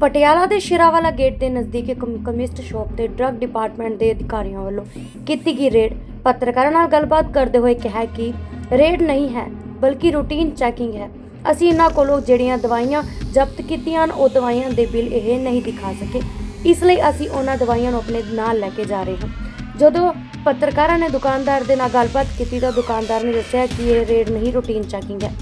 ਪਟਿਆਲਾ ਦੇ ਸ਼ਿਰਾਵਾਲਾ ਗੇਟ ਦੇ ਨਜ਼ਦੀਕ ਇੱਕ ਕਮਿਸਟ ਸ਼ਾਪ ਤੇ ਡਰੱਗ ਡਿਪਾਰਟਮੈਂਟ ਦੇ ਅਧਿਕਾਰੀਆਂ ਵੱਲੋਂ ਕੀਤੀ ਗਈ ਰੇਡ। ਪੱਤਰਕਾਰਾਂ ਨਾਲ ਗੱਲਬਾਤ ਕਰਦੇ ਹੋਏ ਕਿਹਾ ਕਿ ਰੇਡ ਨਹੀਂ ਹੈ, ਬਲਕਿ ਰੂਟੀਨ ਚੈਕਿੰਗ ਹੈ। ਅਸੀਂ ਇਹਨਾਂ ਕੋਲੋਂ ਜਿਹੜੀਆਂ ਦਵਾਈਆਂ ਜ਼ਬਤ ਕੀਤੀਆਂ ਹਨ, ਉਹ ਦਵਾਈਆਂ ਦੇ ਬਿੱਲ ਇਹ ਨਹੀਂ ਦਿਖਾ ਸਕੇ। ਇਸ ਲਈ ਅਸੀਂ ਉਹਨਾਂ ਦਵਾਈਆਂ ਨੂੰ ਆਪਣੇ ਨਾਲ ਲੈ ਕੇ ਜਾ ਰਹੇ ਹਾਂ। ਜਦੋਂ ਪੱਤਰਕਾਰਾਂ ਨੇ ਦੁਕਾਨਦਾਰ ਦੇ ਨਾਲ ਗੱਲਬਾਤ ਕੀਤੀ ਤਾਂ ਦੁਕਾਨਦਾਰ ਨੇ ਦੱਸਿਆ ਕਿ ਇਹ ਰੇਡ ਨਹੀਂ, ਰੂਟੀਨ ਚੈਕਿੰਗ ਹੈ।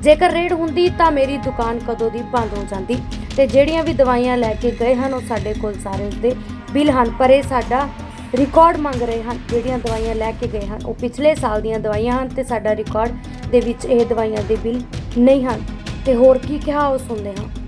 ਜੇਕਰ ਰੇਡ ਹੁੰਦੀ ਤਾਂ ਮੇਰੀ ਦੁਕਾਨ ਕਦੋਂ ਦੀ ਬੰਦ ਹੋ ਜਾਂਦੀ? ਤੇ ਜਿਹੜੀਆਂ ਵੀ ਦਵਾਈਆਂ ਲੈ ਕੇ ਗਏ ਹਨ, ਉਹ ਸਾਡੇ ਕੋਲ ਸਾਰੇ ਦੇ ਬਿੱਲ ਹਨ। ਪਰ ਇਹ ਸਾਡਾ ਰਿਕਾਰਡ ਮੰਗ ਰਹੇ ਹਨ, ਜਿਹੜੀਆਂ ਦਵਾਈਆਂ ਲੈ ਕੇ ਗਏ ਹਨ, ਉਹ ਪਿਛਲੇ ਸਾਲ ਦੀਆਂ ਦਵਾਈਆਂ ਹਨ ਤੇ ਸਾਡਾ ਰਿਕਾਰਡ ਦੇ ਵਿੱਚ ਇਹ ਦਵਾਈਆਂ ਦੇ ਬਿੱਲ ਨਹੀਂ ਹਨ। ਤੇ ਹੋਰ ਕੀ ਕਿਹਾ ਉਹ ਸੁਣਦੇ ਹਾਂ।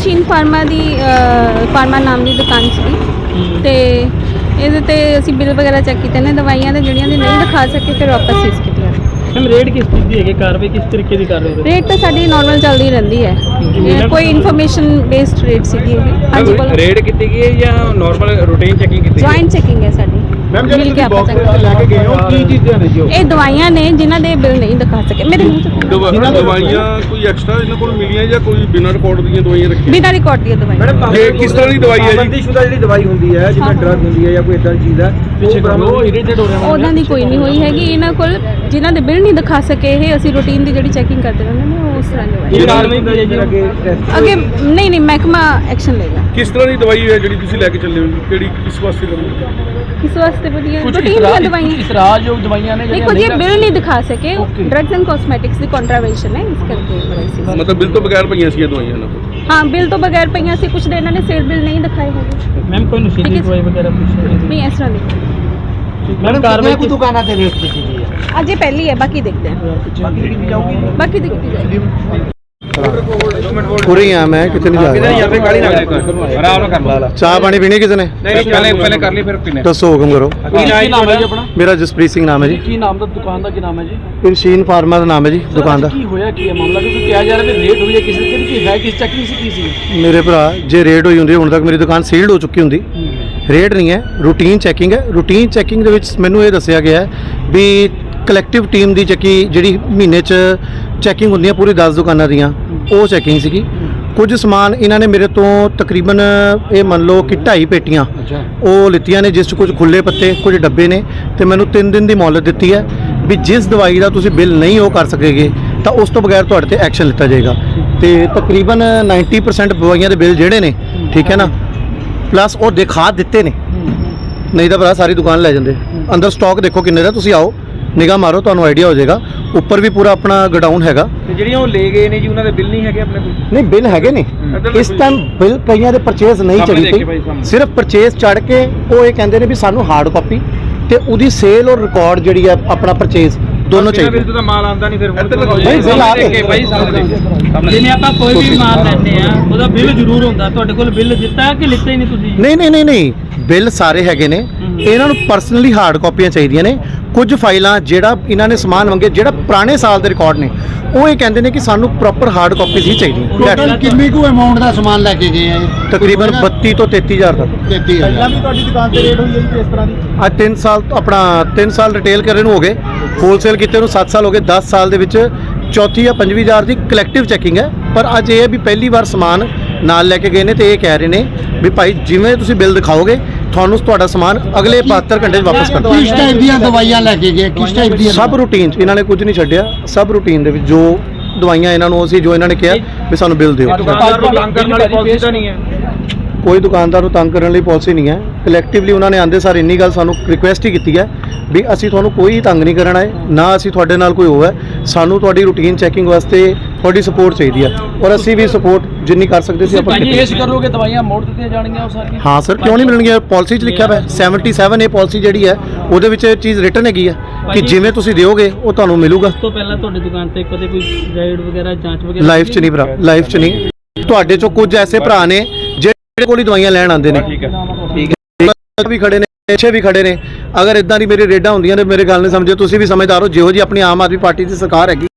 ਏਸ਼ੀਅਨ ਫਾਰਮਾ ਦੀ ਫਾਰਮਾ ਨਾਮ ਦੀ ਦੁਕਾਨ ਸੀ ਤੇ ਇਹਦੇ ਤੇ ਅਸੀਂ ਬਿੱਲ ਵਗੈਰਾ ਚੈੱਕ ਕੀਤੇ ਨੇ ਦਵਾਈਆਂ ਦੇ ਜਿਹੜੀਆਂ ਦੇ ਨਹੀਂ ਦਿਖਾ ਸਕੇ ਫਿਰ ਵਾਪਸ ਸੀਜ਼ ਕੀਤੀਆਂ ਮੈਮ ਰੇਡ ਕਿਸ ਚੀਜ਼ ਦੀ ਹੈਗੀ? ਕਾਰਵਾਈ ਕਿਸ ਤਰੀਕੇ ਦੀ ਕਰ ਰਹੇ ਹੋ ਰੇਟ ਤਾਂ ਸਾਡੀ ਨਾਰਮਲ ਚੱਲਦੀ ਰਹਿੰਦੀ ਹੈ। ਕੋਈ ਇਨਫੋਰਮੇਸ਼ਨ ਬੇਸਡ ਰੇਟ ਸੀਗੀ ਇਹ। ਹਾਂਜੀ ਬੋਲੋ। ਰੇਡ ਕੀਤੀ ਗਈ ਹੈ ਜਾਂ ਨਾਰਮਲ ਰੂਟੀਨ ਚੈਕਿੰਗ ਕੀਤੀ? ਜੁਆਇੰਟ ਚੈਕਿੰਗ ਹੈ ਸਾਡੀ। ਮੈਮ ਮਿਲ ਜਿਹੜੇ ਕੇ ਤੁਸੀਂ ਆਪਾਂ ਬਾਕਸ check ਲੈ ਕੇ ਗਏ ਹੋ ਕੀ ਚੀਜ਼ਾਂ ਨੇ ਜੀ ਉਹ? ਇਹ ਦਵਾਈਆਂ ਨੇ ਜਿਨ੍ਹਾਂ ਦੇ ਬਿੱਲ ਨਹੀਂ ਦਿਖਾ ਸਕੇ। ਮੇਰੇ ਮੂੰਹ ਚ ਦਵਾ- ਦਵਾਈਆਂ ਕੋਈ ਐਕਸਟਰਾ ਇਹਨਾਂ ਕੋਲ ਮਿਲੀਆਂ ਜਾਂ ਕੋਈ ਬਿਨਾਂ ਰਿਕਾਰਡ ਦੀਆਂ ਦਵਾਈਆਂ ਰੱਖੀਆਂ? ਬਿਨਾਂ ਰਿਕਾਰਡ ਦੀਆਂ ਦਵਾਈਆਂ। ਇਹ ਕਿਸ ਤਰ੍ਹਾਂ ਦੀ ਦਵਾਈ ਹੈ ਜੀ? ਪਾਬੰਦੀਸ਼ੁਦਾ ਜਿਹੜੀ ਦਵਾਈ ਹੁੰਦੀ ਹੈ ਜਿਵੇਂ ਡਰਗ ਹੁੰਦੀ ਹੈ ਜਾਂ ਕੋਈ ਇਦਾਂ ਦੀ ਚੀਜ਼ ਹੈ ਪਿੱਛੇ ਕਰੋ ਇਰੀਟੇਟ ਹੋ ਰਿਹਾ ਉਹਨਾਂ ਦੀ ਕੋਈ ਨਹੀਂ ਹੋਈ ਹੈਗੀ। ਇਹਨਾਂ ਕੋਲ ਜਿਨ੍ਹਾਂ ਦੇ ਬਿੱਲ ਨਹੀਂ ਦਿਖਾ ਸਕੇ ਇਹ ਅਸੀਂ ਰੂਟੀਨ ਦੀ ਜਿਹੜੀ ਚੈਕਿੰਗ ਕਰਦੇ ਰਹਿੰਦੇ ਨੇ ਉਹ ਉਸ ਤਰ੍ਹਾਂ ਦੀ ਦਵਾਈ। ਇਹ ਕਾਰਵਾਈ ਕੀ ਹੈ ਜੀ ਅੱਗੇ ਟੈਸਟ ਅੱਗੇ ਨਹੀਂ ਨਹੀਂ ਮਹਿਕਮਾ ਐਕਸ਼ਨ ਲਏਗਾ। ਕਿਸ ਤਰ੍ਹਾਂ ਦੀ ਦਵਾਈ ਹੈ ਜਿਹੜੀ ਤੁਸੀਂ ਲੈ ਕੇ ਚੱਲੇ ਹੋ ਜੀ? ਕਿਹੜੀ ਕਿਸ ਵਾਸਤੇ ਕਰੋਗੇ ਕਿਸ ਵਾਸਤੇ ਵਧੀਆ? ਕੁਝ ਰੂਟੀਨ ਦੀਆਂ ਦਵਾਈਆਂ। ਇਤਰਾਜ਼ਯੋਗ ਦਵਾਈਆਂ ਨੇ ਨਹੀਂ ਕੁਝ ਇਹ ਬਿੱਲ ਨਹੀਂ ਦਿਖਾ ਸਕੇ। Okay. ਡਰੱਗਸ ਐਂਡ ਕਾਸਮੈਟਿਕਸ ਦੀ ਕੰਟਰਾਵੈਂਸ਼ਨ ਹੈ ਇਸ ਕਰਕੇ ਦਵਾਈ ਸੀ। ਮਤਲਬ ਬਿੱਲ ਤੋਂ ਬਗੈਰ ਪਈਆਂ ਸੀ ਇਹ ਦਵਾਈਆਂ ਇਹਨਾਂ ਕੋਲ? ਹਾਂ ਬਿੱਲ ਤੋਂ ਬਗੈਰ ਪਈਆਂ ਸੀ ਕੁਝ ਦੇ ਇਹਨਾਂ ਨੇ ਸਿਰ ਬਿੱਲ ਨਹੀਂ ਦਿਖਾਏ ਹੈਗੇ। ਮੈਮ ਕੋਈ ਨਸ਼ੀਲੀ ਠੀਕ ਹੈ। ਦਵਾਈ ਵਗੈਰਾ ਕੁਝ ਨਹੀਂ ਇਸ ਤਰ੍ਹਾਂ ਨਹੀਂ। ਮੈਮ ਕਾਰਵਾਈ ਕੋਈ ਦੁਕਾਨਾਂ ਤੇ ਰੇਟ ਕੀਤੀ ਗਈ ਹੈ ਅੱਜ ਇਹ ਪਹਿਲੀ ਹੈ ਬਾਕੀ ਦੇਖਦੇ ਹਾਂ। ਬਾਕੀ ਜਿਹੜੀ ਜਾਊਗੀ? ਬਾਕੀ ਦੇਖੀ ਜਾਏਗੀ ਉਰੇ ਆ ਮੈਂ ਕਿਤੇ ਨਹੀਂ ਜਾ ਕਿਧਰ ਰਿਹਾ। ਜਾਂ ਫਿਰ ਕਾਲੀ ਨਾ ਆਰਾਮ ਨਾਲ ਕਰ ਲਾ। ਚਾਹ ਪਾਣੀ ਪੀਣੀ ਕਿਸੇ ਨੇ? ਨਹੀਂ ਪਹਿਲੇ ਪਹਿਲੇ ਕਰ ਲਈ ਫਿਰ ਪੀਨੇ। ਦੱਸੋ ਹੁਕਮ ਕਰੋ। ਕੀ ਨਾਮ ਹੈ ਜੀ ਆਪਣਾ? ਮੇਰਾ ਜਸਪ੍ਰੀਤ ਸਿੰਘ ਨਾਮ ਹੈ ਜੀ। ਕੀ ਨਾਮ ਦਾ ਦੁਕਾਨ ਦਾ ਕੀ ਨਾਮ ਹੈ ਜੀ? ਇਨਸ਼ੀਨ ਫਾਰਮਾ ਦਾ ਨਾਮ ਹੈ ਜੀ ਦੁਕਾਨ ਦਾ। ਕੀ ਹੋਇਆ ਕੀ ਹੈ ਮਾਮਲਾ? ਕਿਉਂਕਿ ਕਿਹਾ ਜਾ ਰਿਹਾ ਵੀ ਰੇਟ ਹੋਈ ਹੈ ਕਿਸੇ ਦੀ ਕੀ ਹੈ ਕਿਸ ਚੈਕਿੰਗ ਸੀ ਕੀ ਸੀ? ਮੇਰੇ ਭਰਾ ਜੇ ਰੇਡ ਹੋਈ ਹੁੰਦੀ ਹੁਣ ਤੱਕ ਮੇਰੀ ਦੁਕਾਨ ਸੀਲਡ ਹੋ ਚੁੱਕੀ ਹੁੰਦੀ। ਰੇਡ ਨਹੀਂ ਹੈ ਰੂਟੀਨ ਚੈਕਿੰਗ ਹੈ। ਰੂਟੀਨ ਚੈਕਿੰਗ ਦੇ ਵਿੱਚ ਮੈਨੂੰ ਇਹ ਦੱਸਿਆ ਗਿਆ ਹੈ ਵੀ ਕਲੈਕਟਿਵ ਟੀਮ ਦੀ ਚੱਕੀ ਜਿਹੜੀ ਮਹੀਨੇ 'ਚ ਚੈਕਿੰਗ ਹੁੰਦੀਆਂ ਪੂਰੀ 10 ਦੁਕਾਨਾਂ ਦੀਆਂ ਉਹ ਚੈਕਿੰਗ ਸੀਗੀ। ਕੁਝ ਸਮਾਨ ਇਹਨਾਂ ਨੇ ਮੇਰੇ ਤੋਂ ਤਕਰੀਬਨ ਇਹ ਮੰਨ ਲਓ ਕਿ ਢਾਈ ਪੇਟੀਆਂ ਉਹ ਲਿੱਤੀਆਂ ਨੇ ਜਿਸ 'ਚ ਕੁਝ ਖੁੱਲੇ ਪੱਤੇ ਕੁਝ ਡੱਬੇ ਨੇ ਤੇ ਮੈਨੂੰ 3 ਦਿਨ ਦੀ ਮੌਲਤ ਦਿੱਤੀ ਹੈ ਵੀ ਜਿਸ ਦਵਾਈ ਦਾ ਤੁਸੀਂ ਬਿੱਲ ਨਹੀਂ ਉਹ ਕਰ ਸਕੇਗੇ ਤਾਂ ਉਸ ਤੋਂ ਬਗੈਰ ਤੁਹਾਡੇ ਤੇ ਐਕਸ਼ਨ ਲਿੱਤਾ ਜਾਏਗਾ। ਤੇ ਤਕਰੀਬਨ 90% ਦਵਾਈਆਂ ਦੇ ਬਿੱਲ ਜਿਹੜੇ ਨੇ ਠੀਕ ਹੈ ਨਾ? ਪਲੱਸ ਉਹ ਦਿਖਾ ਦਿੱਤੇ ਨੇ। ਨਹੀਂ ਤਾਂ ਭਰਾ ਸਾਰੀ ਦੁਕਾਨ ਲੈ ਜਾਂਦੇ। ਅੰਦਰ ਸਟਾਕ ਦੇਖੋ ਕਿੰਨੇ ਦਾ ਤੁਸੀਂ ਆਓ। ਨਿਗਾਹ ਮਾਰੋ ਤੁਹਾਨੂੰ ਆਈਡੀਆ ਹੋ ਜਾਏਗਾ। ਉੱਪਰ ਵੀ ਪੂਰਾ ਆਪਣਾ ਗਡਾਊਨ ਹੈਗਾ। ਤੇ ਜਿਹੜੀਆਂ ਉਹ ਲੈ ਗਏ ਨੇ ਜੀ ਉਹਨਾਂ ਦੇ ਬਿੱਲ ਨਹੀਂ ਹੈਗੇ ਆਪਣੇ ਕੋਲ? ਨਹੀਂ ਬਿੱਲ ਹੈਗੇ ਨੇ। ਇਸ ਟਾਈਮ ਬਿੱਲ ਕਈਆਂ ਦੇ ਪਰਚੇਸ ਨਹੀਂ ਚੜੀ ਸਾਹਮਣੇ। ਸਿਰਫ ਪਰਚੇਸ ਚੜ ਕੇ ਉਹ ਇਹ ਕਹਿੰਦੇ ਨੇ ਵੀ ਸਾਨੂੰ ਹਾਰਡ ਕਾਪੀ ਤੇ ਉਹਦੀ ਸੇਲ ਔਰ ਰਿਕਾਰਡ ਜਿਹੜੀ ਹੈ ਆਪਣਾ ਪਰਚੇਸ ਦੋਨੋਂ ਬਿੱਲ ਚਾਹੀਦੇ। ਤੋਂ ਤਾਂ ਮਾਲ ਆਂਦਾ ਨਹੀਂ ਫਿਰ ਇੱਧਰ ਲਗਾਓ ਜੀ। ਨਹੀਂ, ਬਿੱਲ ਆ। ਦੇਖੇ ਭਾਈ ਸਾਹਮਣੇ। ਦੇਖੇ ਜਿਵੇਂ ਆਪਾਂ ਕੋਈ ਵੀ ਮਾਲ ਲੈਂਦੇ ਆ ਉਹਦਾ ਬਿੱਲ ਜ਼ਰੂਰ ਹੁੰਦਾ। ਤੁਹਾਡੇ ਕੋਲ ਬਿੱਲ ਦਿੱਤਾ ਕਿ ਲਿੱਤਾ ਹੀ ਨਹੀਂ ਤੁਸੀਂ? ਨਹੀਂ ਨਹੀਂ ਨਹੀਂ ਨਹੀਂ। ਬਿੱਲ ਸਾਰੇ ਹੈਗੇ ਨੇ। ਇਹਨਾਂ ਨੂੰ ਪਰਸਨਲੀ ਹਾਰਡ ਕਾਪੀਆਂ ਚਾਹੀਦੀਆਂ ਨੇ। ਕੁਝ ਫਾਈਲਾਂ ਜਿਹੜਾ ਇਹਨਾਂ ਨੇ ਸਮਾਨ ਮੰਗੇ ਜਿਹੜਾ ਪੁਰਾਣੇ ਸਾਲ ਦੇ ਰਿਕਾਰਡ ਨੇ ਉਹ ਇਹ ਕਹਿੰਦੇ ਨੇ ਕਿ ਸਾਨੂੰ ਪ੍ਰੋਪਰ ਹਾਰਡ ਕਾਪੀਜ਼ ਹੀ ਟੋਟਲ ਕਿੰਨੀ ਕੁ ਅਮਾਉਂਟ ਦਾ ਸਮਾਨ ਲੈ ਕੇ ਗਏ ਆ ਤਕਰੀਬਨ 32 ਤੋਂ 33000 ਤੱਕ। 33000 ਤੁਹਾਡੀ ਦੁਕਾਨ ਤੇ ਰੇਟ ਹੋਈ ਹੈ ਜੀ ਇਸ ਤਰ੍ਹਾਂ ਦੀ? ਅੱਜ 3 ਸਾਲ ਆਪਣਾ 3 ਸਾਲ ਰਿਟੇਲ ਕਰਨ ਨੂੰ ਹੋ ਗਏ। ਹੋਲਸੇਲ ਕੀਤੇ ਨੂੰ 7 ਸਾਲ ਹੋ ਗਏ 10 ਸਾਲ ਦੇ ਵਿੱਚ ਚੌਥੀ ਜਾਂ ਪੰਜਵੀਂ ਹਜ਼ਾਰ ਦੀ ਕਲੈਕਟਿਵ ਚੈਕਿੰਗ ਹੈ। ਪਰ ਅੱਜ ਇਹ ਹੈ ਵੀ ਪਹਿਲੀ ਵਾਰ ਸਮਾਨ ਨਾਲ ਲੈ ਕੇ ਗਏ ਨੇ ਤੇ ਇਹ ਕਹਿ ਰਹੇ ਨੇ ਵੀ ਭਾਈ ਜਿਵੇਂ ਤੁਸੀਂ ਬਿੱਲ ਦਿਖਾਓਗੇ ਤੁਹਾਨੂੰ ਤੁਹਾਡਾ ਸਮਾਨ ਅਗਲੇ 72 ਘੰਟੇ 'ਚ ਵਾਪਸ ਕਰ ਕਿਸ ਟਾਈਪ ਦੀਆਂ ਦਵਾਈਆਂ ਲੈ ਕੇ ਗਏ? ਕਿਸ ਟਾਈਪ ਦੀਆਂ? ਸਭ ਰੂਟੀਨ 'ਚ ਇਹਨਾਂ ਨੇ ਕੁਝ ਨਹੀਂ ਛੱਡਿਆ। ਸਭ ਰੂਟੀਨ ਦੇ ਵਿੱਚ ਜੋ ਦਵਾਈਆਂ ਇਹਨਾਂ ਨੂੰ ਅਸੀਂ ਜੋ ਇਹਨਾਂ ਨੇ ਕਿਹਾ ਵੀ ਸਾਨੂੰ ਬਿੱਲ ਦਿਓ। ਕੋਈ ਦੁਕਾਨਦਾਰ ਨੂੰ ਤੰਗ ਕਰਨ ਲਈ ਪਾਲਿਸੀ ਨਹੀਂ ਹੈ। ਕਲੈਕਟਿਵਲੀ ਉਹਨਾਂ ਨੇ ਆਂਦੇ ਸਾਰ ਇੰਨੀ ਗੱਲ ਸਾਨੂੰ ਰਿਕੁਐਸਟ ਹੀ ਕੀਤੀ ਹੈ ਵੀ ਅਸੀਂ ਤੁਹਾਨੂੰ ਕੋਈ ਤੰਗ ਨਹੀਂ ਕਰਨਾ ਹੈ ਨਾ ਅਸੀਂ ਤੁਹਾਡੇ ਨਾਲ ਕੋਈ ਹੋਇਆ। ਸਾਨੂੰ ਤੁਹਾਡੀ ਰੂਟੀਨ ਚੈਕਿੰਗ ਵਾਸਤੇ ਤੁਹਾਡੀ ਸਪੋਰਟ ਚਾਹੀਦੀ ਹੈ। ਔਰ ਅਸੀਂ ਵੀ ਸਪੋਰਟ ਜਿੰਨੀ ਕਰ ਸਕਦੇ ਸੀ ਆਪਾਂ ਕੀਤੀ। ਪੇਸ਼ ਕਰੋਗੇ ਦਵਾਈਆਂ ਮੋੜ ਦਿੱਤੀਆਂ ਜਾਣਗੀਆਂ ਉਹ ਸਾਰੀਆਂ। ਹਾਂ ਸਰ ਕਿਉਂ ਨਹੀਂ ਮਿਲਣਗੀਆਂ? ਪਾਲਿਸੀ 'ਚ ਲਿਖਿਆ ਹੋਇਆ ਹੈ 77 ਇਹ ਪਾਲਿਸੀ ਜਿਹੜੀ ਹੈ ਉਹਦੇ ਵਿੱਚ ਇਹ ਚੀਜ਼ ਰਿਟਨ ਹੈਗੀ ਹੈ ਕਿ ਜਿਵੇਂ ਤੁਸੀਂ ਦਿਓਗੇ ਉਹ ਤੁਹਾਨੂੰ ਮਿਲੂਗਾ। ਉਸ ਤੋਂ ਪਹਿਲਾਂ ਤੁਹਾਡੀ ਦੁਕਾਨ ਤੇ ਕਦੇ ਕੋਈ ਰਾਈਡ ਵਗੈਰਾ ਜਾਂਚ ਵਗੈਰਾ ਲਾਈਫ 'ਚ ਨਹੀਂ ਭਰਾ ਲਾਈਫ 'ਚ ਨਹੀਂ। ਤੁਹਾਡੇ 'ਚੋਂ ਕੁਝ ਐਸੇ ਭਰਾ ਨੇ ਜਿਹੜੇ ਕੋਲ ਹੀ ਦਵਾਈਆਂ ਲੈਣ ਆਉਂਦੇ ਨੇ। ਠੀਕ ਹੈ। ਵੀ ਖੜੇ ਨੇ ਪਿੱਛੇ ਵੀ ਖੜੇ ਨੇ। ਅਗਰ ਇਦਾਂ ਦੀ ਮੇਰੀ ਰੇਡਾਂ ਹੁੰਦੀਆਂ ਨੇ ਮੇਰੇ ਗੱਲ ਨਹੀਂ ਸਮਝੋ ਤੁਸੀਂ ਵੀ ਸਮਝਦਾਰ ਹੋ। ਜਿਹੋ ਜੀ ਆਪਣੀ ਆਮ ਆਦਮੀ ਪਾਰਟੀ ਦੀ ਸਰਕਾਰ ਹੈਗੀ।